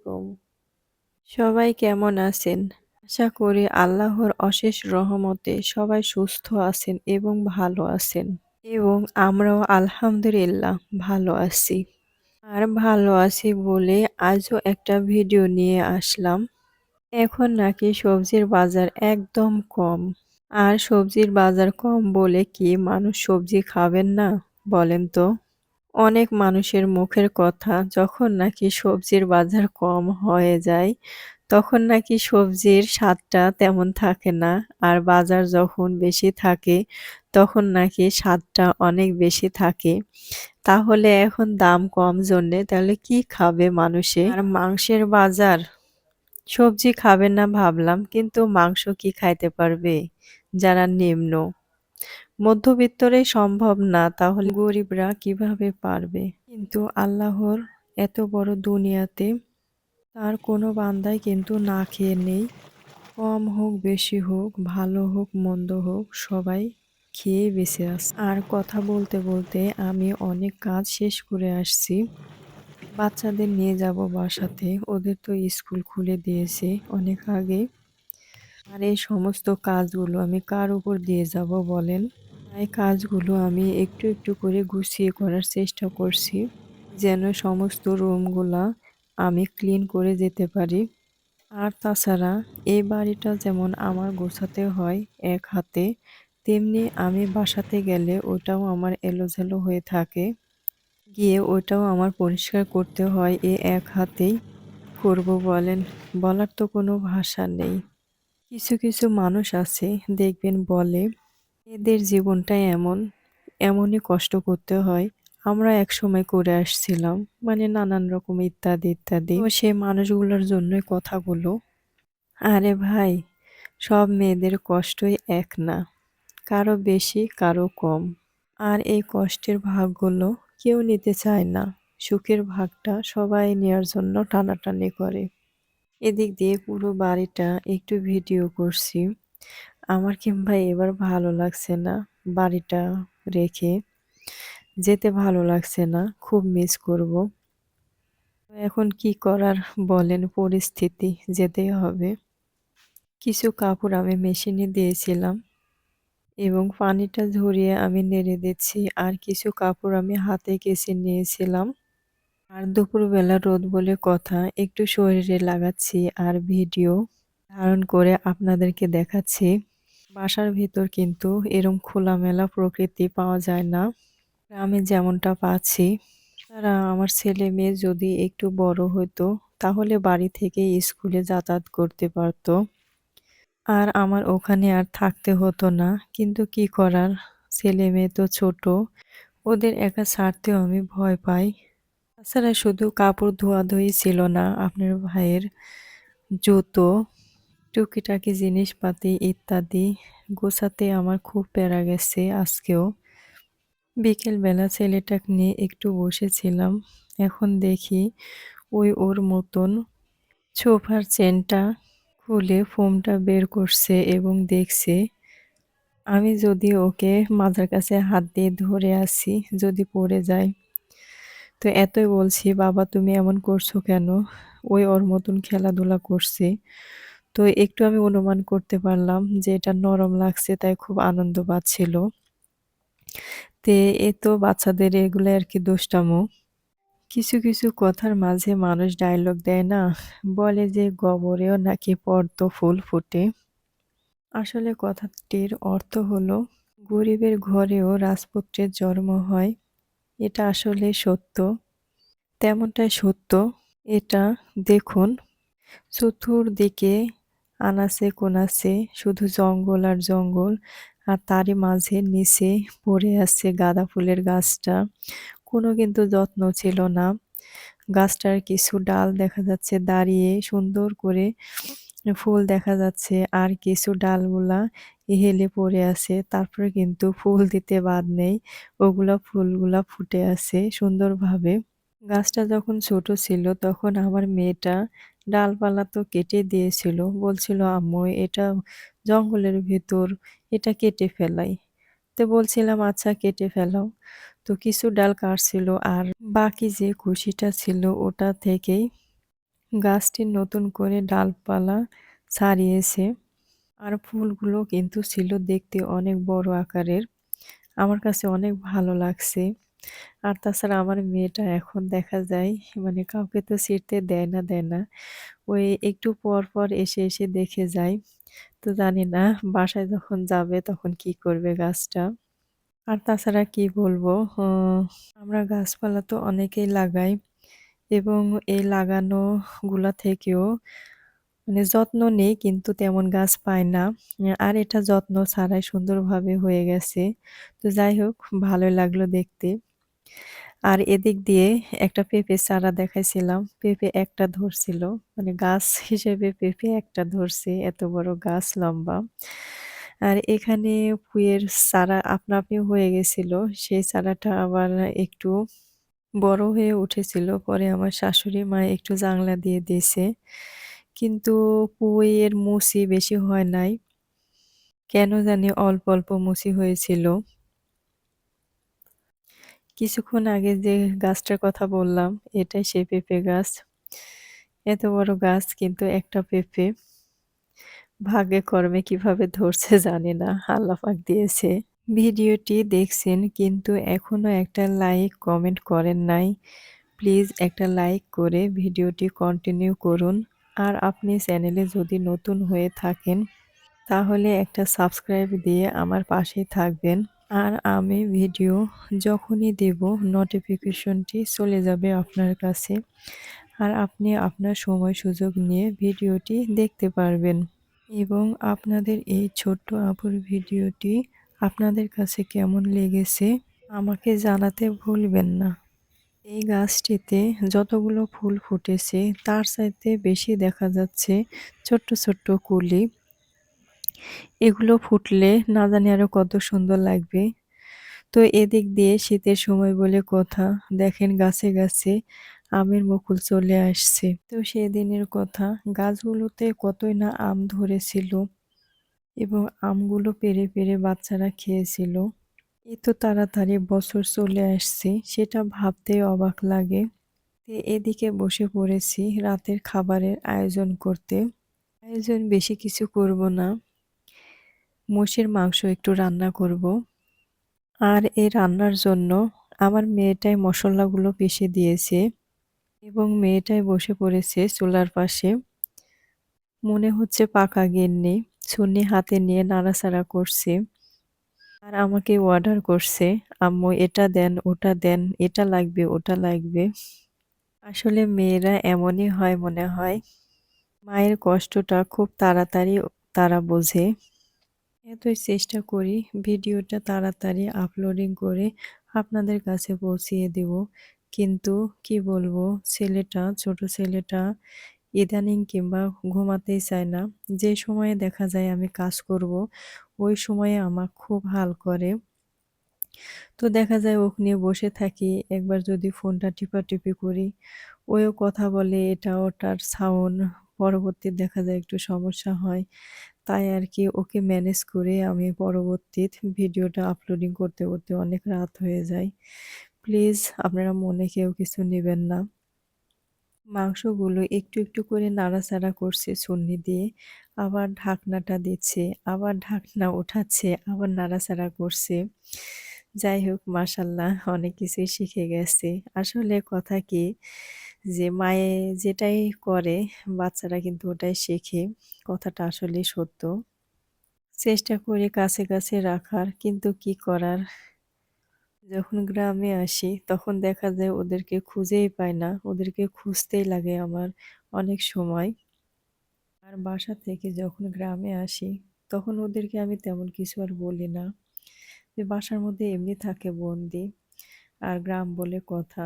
আলাইকুম। সবাই কেমন আছেন? আশা করি আল্লাহর অশেষ রহমতে সবাই সুস্থ আছেন এবং ভালো আছেন। এবং আমরাও আলহামদুলিল্লাহ ভালো আছি। আর ভালো আছি বলে আজও একটা ভিডিও নিয়ে আসলাম। এখন নাকি সবজির বাজার একদম কম। আর সবজির বাজার কম বলে কি মানুষ সবজি খাবেন না, বলেন তো? অনেক মানুষের মুখের কথা, যখন নাকি সবজির বাজার কম হয়ে যায়, তখন নাকি সবজির স্বাদটা তেমন থাকে না। আর বাজার যখন বেশি থাকে, তখন নাকি স্বাদটা অনেক বেশি থাকে। তাহলে এখন দাম কম জন্যে তাহলে কি খাবে মানুষে? আর মাংসের বাজার? সবজি খাবে না ভাবলাম, কিন্তু মাংস কি খাইতে পারবে? যারা নিম্ন। মধ্যবিত্তরে সম্ভব না, তাহলে গরিবরা কীভাবে পারবে? কিন্তু আল্লাহর এত বড় দুনিয়াতে তার কোনো বান্দাই কিন্তু না খেয়ে নেই। কম হোক, বেশি হোক, ভালো হোক, মন্দ হোক, সবাই খেয়ে বেঁচে আছে। আর কথা বলতে বলতে আমি অনেক কাজ শেষ করে আসছি। বাচ্চাদের নিয়ে যাব বাসাতে, ওদের তো স্কুল খুলে দিয়েছে অনেক আগে। আর এই সমস্ত কাজগুলো আমি কার উপর দিয়ে যাব বলেন? তাই কাজগুলো আমি একটু একটু করে গুছিয়ে করার চেষ্টা করছি, যেন সমস্ত রুমগুলা আমি ক্লিন করে যেতে পারি। আর তাছাড়া এই বাড়িটা যেমন আমার গোছাতে হয় এক হাতে, তেমনি আমি বাসাতে গেলে ওটাও আমার এলোঝেলো হয়ে থাকে। গিয়ে ওটাও আমার পরিষ্কার করতে হয় এ এক হাতেই। করব বলেন, বলার তো কোনো ভাষা নেই। কিছু কিছু মানুষ আছে, দেখবেন বলে এদের জীবনটাই এমন, এমনই কষ্ট করতে হয়। আমরা এক সময় করে আসছিলাম মানে নানান রকম ইত্যাদি ইত্যাদি। সে মানুষগুলোর জন্যই কথাগুলো। আরে ভাই, সব মেয়েদের কষ্টই এক না। কারও বেশি, কারও কম। আর এই কষ্টের ভাগগুলো কেউ নিতে চায় না। সুখের ভাগটা সবাই নেওয়ার জন্য টানাটানি করে। এদিক দিয়ে পুরো বাড়িটা একটু ভিডিও করছি। আমার কিংবা এবার ভালো লাগছে না বাড়িটা রেখে? যেতে ভালো লাগছে না, খুব মিস করব। এখন কি করার বলেন, পরিস্থিতি যেতেই হবে। কিছু কাপড় আমি মেশিনে দিয়েছিলাম এবং পানিটা ঝরিয়ে আমি নেড়ে দিচ্ছি, আর কিছু কাপড় আমি হাতে কেসে নিয়েছিলাম। আর দুপুরবেলা রোদ বলে কথা, একটু শরীরে লাগাচ্ছি আর ভিডিও ধারণ করে আপনাদেরকে দেখাচ্ছি। বাসার ভিতর কিন্তু এরম খোলামেলা প্রকৃতি পাওয়া যায় না। আমি যেমনটা পাচ্ছি, তারা আমার ছেলে মেয়ে যদি একটু বড় হতো তাহলে বাড়ি থেকে স্কুলে যাতায়াত করতে পারত। আর আমার ওখানে আর থাকতে হতো না, কিন্তু কি করার? ছেলে মেয়ে তো ছোট, ওদের একা ছাড়তেও আমি ভয় পাই। তাছাড়া শুধু কাপড় ধোয়াধুয়ি ছিল না, আপনার ভাইয়ের জুতো টুকিটাকি জিনিসপাতি ইত্যাদি গোছাতে আমার খুব প্যারা গেছে আজকেও। বিকেলবেলা ছেলেটাকে নিয়ে একটু বসেছিলাম। এখন দেখি ওই ওর মতন সোফার চেনটা খুলে ফোমটা বের করছে এবং দেখছে, আমি যদি ওকে মাজার কাছে হাত দিয়ে ধরে আসি যদি পড়ে যায়। তো এতই বলছি, বাবা, তুমি এমন করছ কেন? ওই ওর মতন খেলাধুলা করছে। তো একটু আমি অনুমান করতে পারলাম যে এটা নরম লাগছে, তাই খুব আনন্দ পাচ্ছিল। তে এ তো বাচ্চাদের এগুলো আর কি দুষ্টামো। কিছু কিছু কথার মাঝে মানুষ ডায়লগ দেয় না, বলে যে গবরেও নাকি পদ্ম ফুল ফোটে। আসলে কথাটির অর্থ হলো, গরিবের ঘরেও রাজপুত্রের জন্ম হয়, এটা আসলে সত্য। তেমনটাই সত্য, এটা দেখুন, চতুর্দিকে আনাচে কোনাচে, শুধু জঙ্গল আর জঙ্গল, আর তারই মাঝে নিচে পড়ে আছে গাঁদা ফুলের গাছটা। কোনো কিন্তু যত্ন ছিল না। গাছটার কিছু ডাল দেখা যাচ্ছে দাঁড়িয়ে সুন্দর করে ফুল দেখা যাচ্ছে, আর কিছু ডালগুলা হেলে পড়ে আছে। তারপরে কিন্তু ফুল দিতে বাদ নেই, ওগুলা ফুলগুলা ফুটে আছে সুন্দরভাবে। গাছটা যখন ছোট ছিল, তখন আমার মেয়েটা ডালপালা তো কেটে দিয়েছিল। বলছিল, আম্মু, এটা জঙ্গলের ভেতর, এটা কেটে ফেলাই। তো বলছিলাম আচ্ছা কেটে ফেলাও। তো কিছু ডাল কাটছিল আর বাকি যে খুশিটা ছিল, ওটা থেকেই গাছটি নতুন করে ডালপালা ছাড়িয়েছে। আর ফুলগুলো কিন্তু ছিল দেখতে অনেক বড় আকারের। আমার কাছে অনেক ভালো লাগছে। আর তাছাড়া আমার মেয়েটা এখন দেখা যায় মানে কাউকে তো ছিঁড়তে দেয় না দেয় না। ওই একটু পর পর এসে এসে দেখে যায়। তো জানি না, বাসায় যখন যাবে তখন কি করবে গাছটা। আর তাছাড়া কি বলব আমরা গাছপালা তো অনেকেই লাগাই এবং এই লাগানোগুলা থেকেও মানে যত্ন নেই কিন্তু তেমন গাছ পায় না। আর এটা যত্ন ছাড়াই সুন্দরভাবে হয়ে গেছে। তো যাই হোক ভালো লাগল দেখতে। আর এদিক দিয়ে একটা পেঁপে চারা দেখাইছিলাম। পেঁপে একটা ধরছিল মানে গাছ হিসেবে পেঁপে একটা ধরছে, এত বড় গাছ, লম্বা। আর এখানে পুঁয়ের চারা আপনা আপনি হয়ে গেছিল, সেই চারাটা আবার একটু বড় হয়ে উঠেছিল, পরে আমার শাশুড়ি মা একটু জাংলা দিয়ে দিয়েছে। কিন্তু পুঁইয়ের মুচি বেশি হয় নাই। কেন জানি অল্প অল্প মুচি হয়েছিল। কিছুক্ষণ আগে যে গাছটার কথা বললাম এটাই সেই পেঁপে গাছ। এত বড় গাছ কিন্তু একটা পেঁপে। ভাগ্যে কর্মে কীভাবে ধরছে জানি না, আল্লাহ পাক দিয়েছে। ভিডিওটি দেখছেন কিন্তু এখনও একটা লাইক কমেন্ট করেন নাই। প্লিজ একটা লাইক করে ভিডিওটি কন্টিনিউ করুন। আর আপনি চ্যানেলে যদি নতুন হয়ে থাকেন, তাহলে একটা সাবস্ক্রাইব দিয়ে আমার পাশেই থাকবেন। আর আমি ভিডিও যখনই দেব নোটিফিকেশনটি চলে যাবে আপনার কাছে। আর আপনি আপনার সময় সুযোগ নিয়ে ভিডিওটি দেখতে পারবেন। এবং আপনাদের এই ছোট্ট আপুর ভিডিওটি আপনাদের কাছে কেমন লেগেছে, আমাকে জানাতে ভুলবেন না। এই গাছটিতে যতগুলো ফুল ফুটেছে, তার চাইতে বেশি দেখা যাচ্ছে ছোট্ট ছোট্ট কুলি। এগুলো ফুটলে না জানি আরও কত সুন্দর লাগবে। তো এদিক দিয়ে শীতের সময় বলে কথা, দেখেন গাছে গাছে আমের মুকুল চলে আসছে। তো সেদিনের কথা, গাছগুলোতে কতই না আম ধরেছিল এবং আমগুলো পেরে পেরে বাচ্চারা খেয়েছিল। এত তাড়াতাড়ি বছর চলে আসছে, সেটা ভাবতে অবাক লাগে। এদিকে বসে পড়েছি রাতের খাবারের আয়োজন করতে। আয়োজন বেশি কিছু করব না। মোষের মাংস একটু রান্না করব। আর এই রান্নার জন্য আমার মেয়েটাই মশলাগুলো পিষে দিয়েছে এবং মেয়েটাই বসে পড়েছে চুলার পাশে। মনে হচ্ছে পাকা গিন্নি ছুনি হাতে নিয়ে নাড়াচাড়া করছে। আর আমাকে অর্ডার করছে, আম্মু, এটা দেন, ওটা দেন, এটা লাগবে, ওটা লাগবে। আসলে মেয়েরা এমনই হয় মনে হয়। মায়ের কষ্টটা খুব তাড়াতাড়ি তারা বোঝে। এতই চেষ্টা করি ভিডিওটা তাড়াতাড়ি আপলোডিং করে আপনাদের কাছে পৌঁছিয়ে দেব। কিন্তু কি বলব, ছেলেটা, ছোট ছেলেটা ইদানিং কিংবা ঘুমাতেই চায় না। যে সময়ে দেখা যায় আমি কাজ করব, ওই সময়ে আমার খুব হাল করে। তো দেখা যায় ওক নিয়ে বসে থাকি, একবার যদি ফোনটা টিপাটিপি করি ওও কথা বলে এটা ওটার সাউন্ড পরবর্তী দেখা যায় একটু সমস্যা হয়। তাই আর কি ওকে ম্যানেজ করে আমি পরবর্তী ভিডিওটা আপলোডিং করতে করতে অনেক রাত হয়ে যায়। প্লিজ আপনারা মনে কেউ কিছু নেবেন না। মাংসগুলো একটু একটু করে নাড়াচাড়া করছে ছন্নি দিয়ে। আবার ঢাকনাটা দিচ্ছে, আবার ঢাকনা ওঠাচ্ছে, আবার নাড়াচাড়া করছে। যাই হোক মাসাল্লাহ অনেক কিছুই শিখে গেছে। আসলে কথা কি? যে মায়ে যেটাই করে, বাচ্চারা কিন্তু ওটাই শেখে। কথাটা আসলে সত্য। চেষ্টা করি কাছে কাছে রাখার, কিন্তু কি করার? যখন গ্রামে আসি, তখন দেখা যায় ওদেরকে খুঁজেই পাই না। ওদেরকে খুঁজতেই লাগে আমার অনেক সময়। আর বাসা থেকে যখন গ্রামে আসি, তখন ওদেরকে আমি তেমন কিছু আর বলি না। যে বাসার মধ্যে এমনি থাকে বন্দি। আর গ্রাম বলে কথা,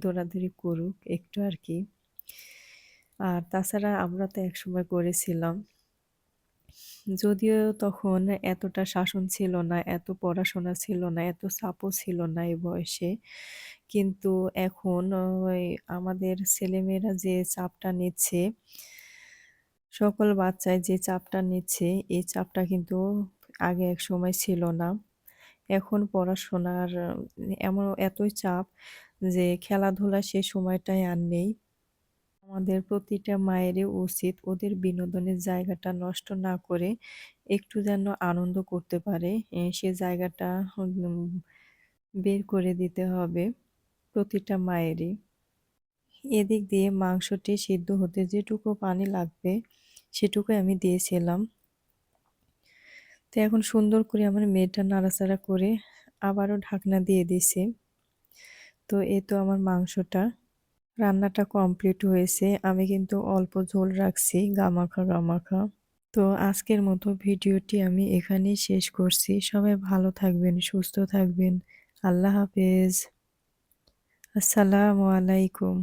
দৌড়াদৌড়ি করুক, একটু আর কি। আর তাছাড়া আমরা তো একসময় করেছিলাম। যদিও তখন এতটা শাসন ছিল না, এত পড়াশোনা ছিল না, এত চাপও ছিল না এই বয়সে। কিন্তু এখন ওই আমাদের ছেলেমেয়েরা যে চাপটা নিচ্ছে, সকল বাচ্চায় যে চাপটা নিচ্ছে, এই চাপটা কিন্তু আগে এক সময় ছিল না। এখন পড়াশোনার, এমন এতই চাপ যে খেলাধুলা সে সময়টাই আর নেই আমাদের প্রতিটা মায়েরই উচিত ওদের বিনোদনের জায়গাটা নষ্ট না করে একটু যেন আনন্দ করতে পারে সে জায়গাটা বের করে দিতে হবে প্রতিটা মায়েরই। এদিক দিয়ে মাংসটি সিদ্ধ হতে যেটুকু পানি লাগবে সেটুকু আমি দিয়েছিলাম। তো এখন সুন্দর করে আমার মেয়েটা নাড়াচাড়া করে আবারও ঢাকনা দিয়ে দিছি। তো এ তো আমার মাংসটা রান্নাটা কমপ্লিট হয়েছে। আমি কিন্তু অল্প ঝোল রাখছি গামাখা, গামাখা। তো আজকের মতো ভিডিওটি আমি এখানেই শেষ করছি। সবাই ভালো থাকবেন, সুস্থ থাকবেন। আল্লাহ হাফেজ। আসসালামু আলাইকুম।